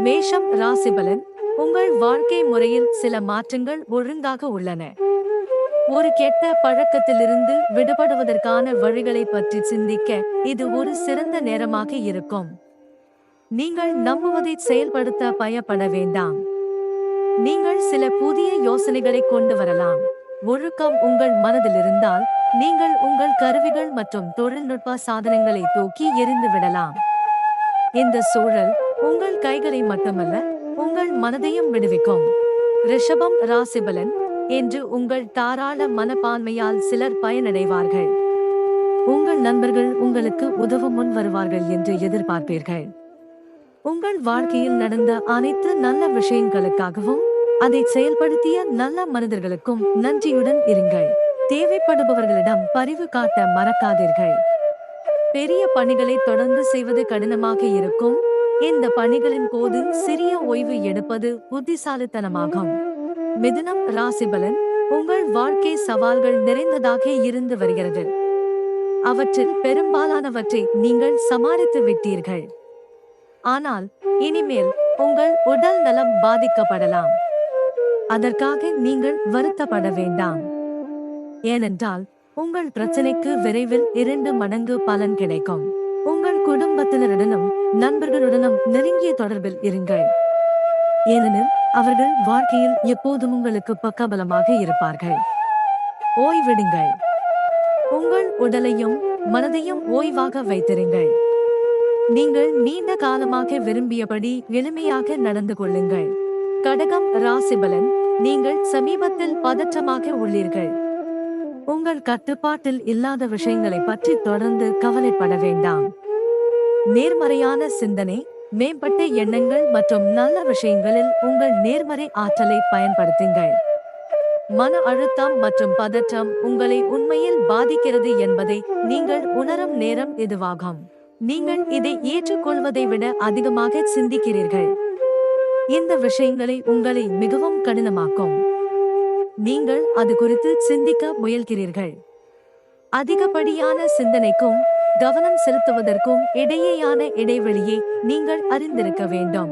மேஷம் ராசிபலன் உங்கள் வாழ்க்கை முறையில் சில மாற்றங்கள் ஒழுங்காக உள்ளன. ஒரு கெட்ட பழக்கத்திலிருந்து விடுபடுவதற்கான வழிகளை பற்றி சிந்திக்க இது ஒரு சிறந்த நேரமாக இருக்கும். நீங்கள் நம்புவதை செயல்படுத்த பயப்பட வேண்டாம். நீங்கள் சில புதிய யோசனைகளை கொண்டு வரலாம். ஒழுக்கம் உங்கள் மனதில் இருந்தால் நீங்கள் உங்கள் கருவிகள் மற்றும் தொழில்நுட்ப சாதனங்களை தூக்கி எரிந்து விடலாம். இந்த சூழல் உங்கள் கைகளை மட்டுமல்ல உங்கள் மனதையும் விடுவிக்கும். ரிஷபம் ராசிபலன் என்று உங்கள் தாராள மனப்பான்மையால் சிலர் பயனடைவார்கள். உங்கள் நண்பர்கள் உங்களுக்கு உதவ முன் வருவார்கள் என்று எதிர்பார்ப்பீர்கள். உங்கள் வாழ்க்கையில் நடந்த அனைத்து நல்ல விஷயங்களுக்காகவும் அதை செயல்படுத்திய நல்ல மனிதர்களுக்கும் நன்றியுடன் இருங்கள். தேவைப்படுபவர்களிடம் பரிவு காட்ட மறக்காதீர்கள். பெரிய பணிகளை தொடர்ந்து செய்வது கடினமாக இருக்கும். இந்த பணிகளின் போது சிறிய ஓய்வு எடுப்பது புத்திசாலித்தனமாகும். மிதுனம் ராசிபலன் உங்கள் வாழ்க்கை சவால்கள் நிறைந்ததாக இருந்து வருகிறது. அவற்றில் பெரும்பாலானவற்றை நீங்கள் சமாளித்து விட்டீர்கள். ஆனால் இனிமேல் உங்கள் உடல் நலம் பாதிக்கப்படலாம். அதற்காக நீங்கள் வருத்தப்பட வேண்டாம். ஏனென்றால் உங்கள் பிரச்சனைக்கு விரைவில் இரண்டு மடங்கு பலன் கிடைக்கும். உங்கள் குடும்பத்தினருடனும் நண்பர்களுடனும் நெருங்கிய தொடர்பில் இருங்கள். ஏனெனில் அவர்கள் வாழ்க்கையில் எப்போதும் உங்களுக்கு பக்கபலமாக இருப்பார்கள். ஓய்விடுங்கள். உங்கள் உடலையும் மனதையும் ஓய்வாக வைத்திருங்கள். நீங்கள் நீண்ட காலமாக விரும்பியபடி எளிமையாக நடந்து கொள்ளுங்கள். கடகம் ராசிபலன் நீங்கள் சமீபத்தில் பதற்றமாக உள்ளீர்கள். உங்கள் கட்டுப்பாட்டில் இல்லாத விஷயங்களை பற்றி தொடர்ந்து கவலைப்பட வேண்டாம். நேர்மறையான சிந்தனை மேம்பட்ட எண்ணங்கள் மற்றும் நல்ல விஷயங்களில் உங்கள் நேர்மறை ஆற்றலை பயன்படுத்துங்கள். மன அழுத்தம் மற்றும் பதற்றம் உங்களை உண்மையில் பாதிக்கிறது என்பதை நீங்கள் உணரும் நேரம் இதுவாகும். நீங்கள் இதை ஏற்றுக்கொள்வதை விட அதிகமாக சிந்திக்கிறீர்கள். இந்த விஷயங்களை உங்களை மிகவும் கடினமாக்கும். நீங்கள் அது குறித்து சிந்திக்க முயல்கிறீர்கள். அதிகப்படியான சிந்தனைக்கும் கவனம் செலுத்துவதற்கும் இடையேயான இடைவெளியை நீங்கள் அறிந்திருக்க வேண்டும்.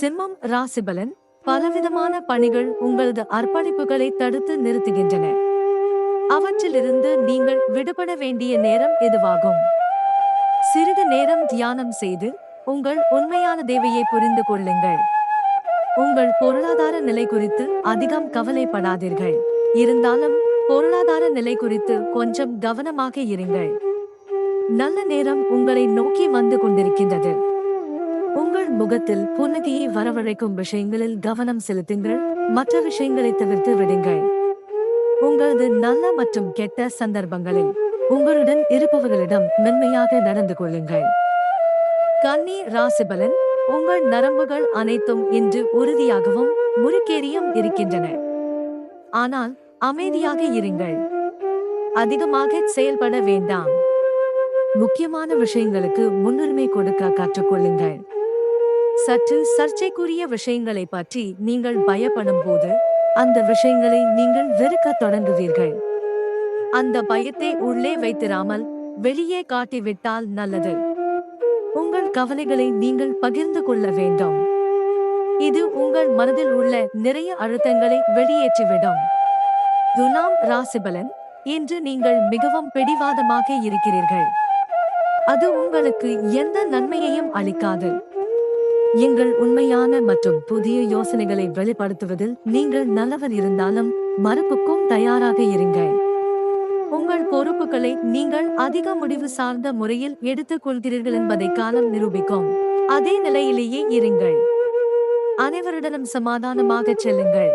சிம்மம் ராசிபலன் பலவிதமான பணிகள் உங்களது அர்ப்பணிப்புகளை தடுத்து நிறுத்துகின்றன. அவற்றிலிருந்து நீங்கள் விடுபட வேண்டிய நேரம் இதுவாகும். சிறிது நேரம் தியானம் செய்து உங்கள் உண்மையான தேவையை புரிந்து கொள்ளுங்கள். உங்கள் பொருளாதார நிலை குறித்து அதிகம் கவலைப்படாதீர்கள். இருந்தாலும் பொருளாதார நிலை குறித்து கொஞ்சம் கவனமாக இருங்கள். நல்ல நேரம் உங்களை நோக்கி வந்து கொண்டிருக்கின்றது. உங்கள் முகத்தில் புன்னகையை வரவழைக்கும் விஷயங்களில் கவனம் செலுத்துங்கள். மற்ற விஷயங்களை தவிர்த்து விடுங்கள். உங்களது நல்ல மற்றும் கெட்ட சந்தர்ப்பங்களில் உங்களுடன் இருப்பவர்களிடம் மென்மையாக நடந்து கொள்ளுங்கள். கன்னி ராசிபலன் உங்கள் நரம்புகள் அனைத்தும் இன்று உறுதியாகவும் முறுக்கேறியும் இருக்கின்றன. ஆனால் அமைதியாக இருங்கள். அதிகமாக செயல்பட வேண்டாம். முக்கியமான விஷயங்களுக்கு முன்னுரிமை கொடுக்க கற்றுக்கொள்ளுங்கள். சற்று சர்ச்சைக்குரிய விஷயங்களை பற்றி நீங்கள் பயப்படும் போது அந்த விஷயங்களை நீங்கள் வெறுக்கத் தொடங்குவீர்கள். அந்த பயத்தை உள்ளே வைத்திராமல் வெளியே காட்டிவிட்டால் நல்லது. உங்கள் கவலைகளை நீங்கள் பகிர்ந்து கொள்ள வேண்டும். இது உங்கள் மனதில் உள்ள நிறைய அழுத்தங்களை வெளியேற்றிவிடும். துலாம் ராசிபலன் இன்று நீங்கள் மிகவும் பிடிவாதமாக இருக்கிறீர்கள். அது உங்களுக்கு எந்த நன்மையையும் அளிக்காது. எங்கள் உண்மையான மற்றும் புதிய யோசனைகளை வெளிப்படுத்துவதில் நீங்கள் நல்லவர் இருந்தாலும் மறுப்புக்கும் தயாராக இருங்கள். உங்கள் பொறுப்புகளை நீங்கள் அதிக முடிவு சார்ந்த முறையில் எடுத்துக் கொள்கிறீர்கள் என்பதை காலம் நிரூபிக்கும். அதே நிலையிலேயே இருங்கள். அனைவருடனும் சமாதானமாகச் செல்லுங்கள்.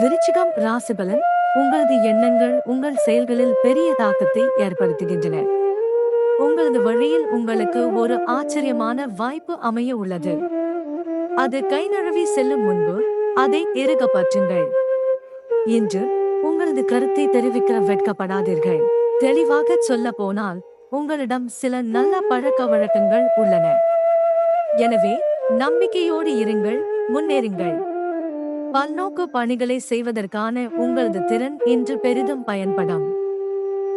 விருச்சிகம் ராசிபலன் உங்களது எண்ணங்கள் உங்கள் செயல்களில் பெரிய தாக்கத்தை ஏற்படுத்துகின்றன. உங்களது வழியில் உங்களுக்கு ஒரு ஆச்சரியமான வாய்ப்பு அமைய உள்ளது. அது கை நழுவி செல்லும் முன்பு அதை இறுக பற்றுங்கள். இன்று உங்களது கருத்தை தெரிவிக்க வெட்கப்படாதீர்கள். தெளிவாக சொல்ல போனால் உங்களிடம் சில நல்ல பழக்க வழக்கங்கள் உள்ளன. எனவே நம்பிக்கையோடு இருங்கள் முன்னேறுங்கள். பல்நோக்கு பணிகளை செய்வதற்கான உங்களது திறன் இன்று பெரிதும் பயன்படும்.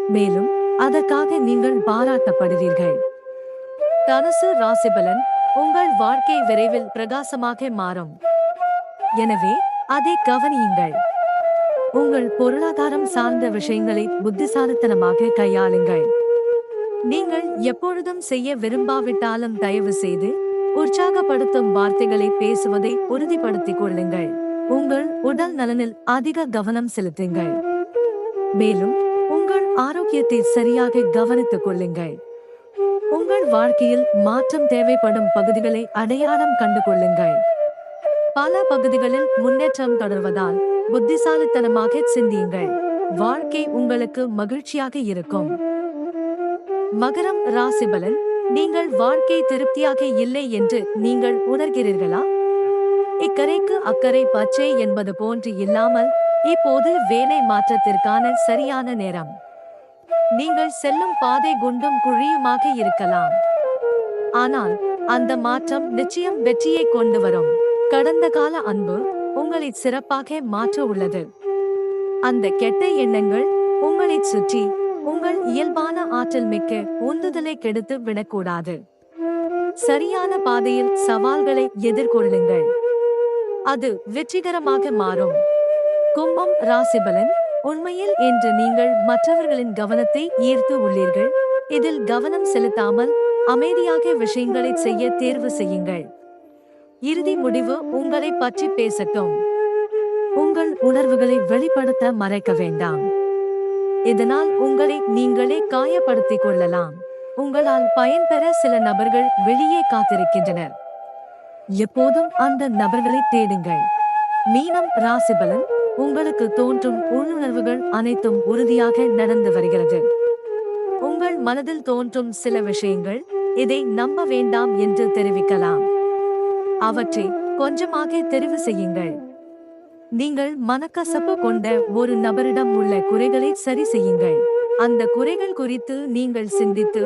மேலும் அதற்காக நீங்கள் பாராட்டப்படுவீர்கள். தனுசு ராசிபலன் உங்கள் வாழ்க்கை விரைவில் பிரகாசமாக மாறும். எனவே அதை கவனியுங்கள். உங்கள் பொருளாதாரம் சார்ந்த விஷயங்களை புத்திசாலித்தனமாக கையாளுங்கள். நீங்கள் எப்பொழுதும் செய்ய விரும்பாவிட்டாலும் தயவு செய்து உற்சாகப்படுத்தும் வார்த்தைகளை பேசுவதை உறுதிப்படுத்திக் கொள்ளுங்கள். உங்கள் உடல் நலனில் அதிக கவனம் செலுத்துங்கள். மேலும் உங்கள் ஆரோக்கியத்தை சரியாக கவனித்துக் கொள்ளுங்கள். உங்கள் வாழ்க்கையில் மாற்றம் தேவைப்படும் பகுதிகளை அடையாளம் கண்டு கொள்ளுங்கள் பல பகுதிகளில் முன்னேற்றம் தொடர்வதால் புத்திசாலித்தனமாக சிந்தியுங்கள். வாழ்க்கை உங்களுக்கு மகிழ்ச்சியாக இருக்கும். மகரம் ராசிபலன் நீங்கள் வாழ்க்கை திருப்தியாக இல்லை என்று நீங்கள் உணர்கிறீர்களா? இக்கரைக்கு அக்கறை பச்சை என்பது போன்று இல்லாமல் இப்போது வேலை மாற்றத்திற்கான சரியான நேரம். நீங்கள் செல்லும் பாதை குண்டும் குழியுமாக இருக்கலாம். ஆனால் அந்த மாற்றம் நிச்சயம் வெற்றியை கொண்டு வரும். கடந்த கால அன்பு உங்களை சிறப்பாக மாற்ற உள்ளது. அந்த கெட்ட எண்ணங்கள் உங்களை சுற்றி உங்கள் இயல்பான ஆற்றல் மிக்க உந்துதலை கெடுத்து விடக்கூடாது. சரியான பாதையில் சவால்களை எதிர்கொள்ளுங்கள். அது வெற்றிகரமாக மாறும். கும்பம் ராசிபலன் உண்மையில் என்று நீங்கள் மற்றவர்களின் கவனத்தை ஈர்த்து உள்ளீர்கள். இதில் கவனம் செலுத்தாமல் அமைதியாக விஷயங்களை செய்ய தேர்வு செய்யுங்கள். இறுதி முடிவு உங்களை பற்றி பேசட்டும். உங்கள் உணர்வுகளை வெளிப்படுத்த மறைக்க வேண்டாம். இதனால் உங்களை நீங்களே காயப்படுத்திக் கொள்ளலாம். உங்களால் பயன்பெற சில நபர்கள் வெளியே காத்திருக்கின்றனர். எப்போதும் அந்த நபர்களை தேடுங்கள். மீனம் ராசிபலன் உங்களுக்கு தோன்றும் உள்ளுணர்வுகள் அனைத்தும் உறுதியாக நடந்து வருகிறது. உங்கள் மனதில் தோன்றும் சில விஷயங்கள் இதை நம்ப வேண்டாம் என்று தெரிவிக்கலாம். அவற்றை கொஞ்சமாக தெரிவு செய்யுங்கள். நீங்கள் மனக்கசப்பு கொண்ட ஒரு நபரிடம் உள்ள குறைகளை சரி செய்யுங்கள். அந்த குறைகள் குறித்து நீங்கள் சிந்தித்து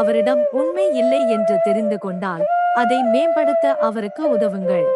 அவரிடம் உண்மை இல்லை என்று தெரிந்து கொண்டால் அதை மேம்படுத்த அவருக்கு உதவுங்கள்.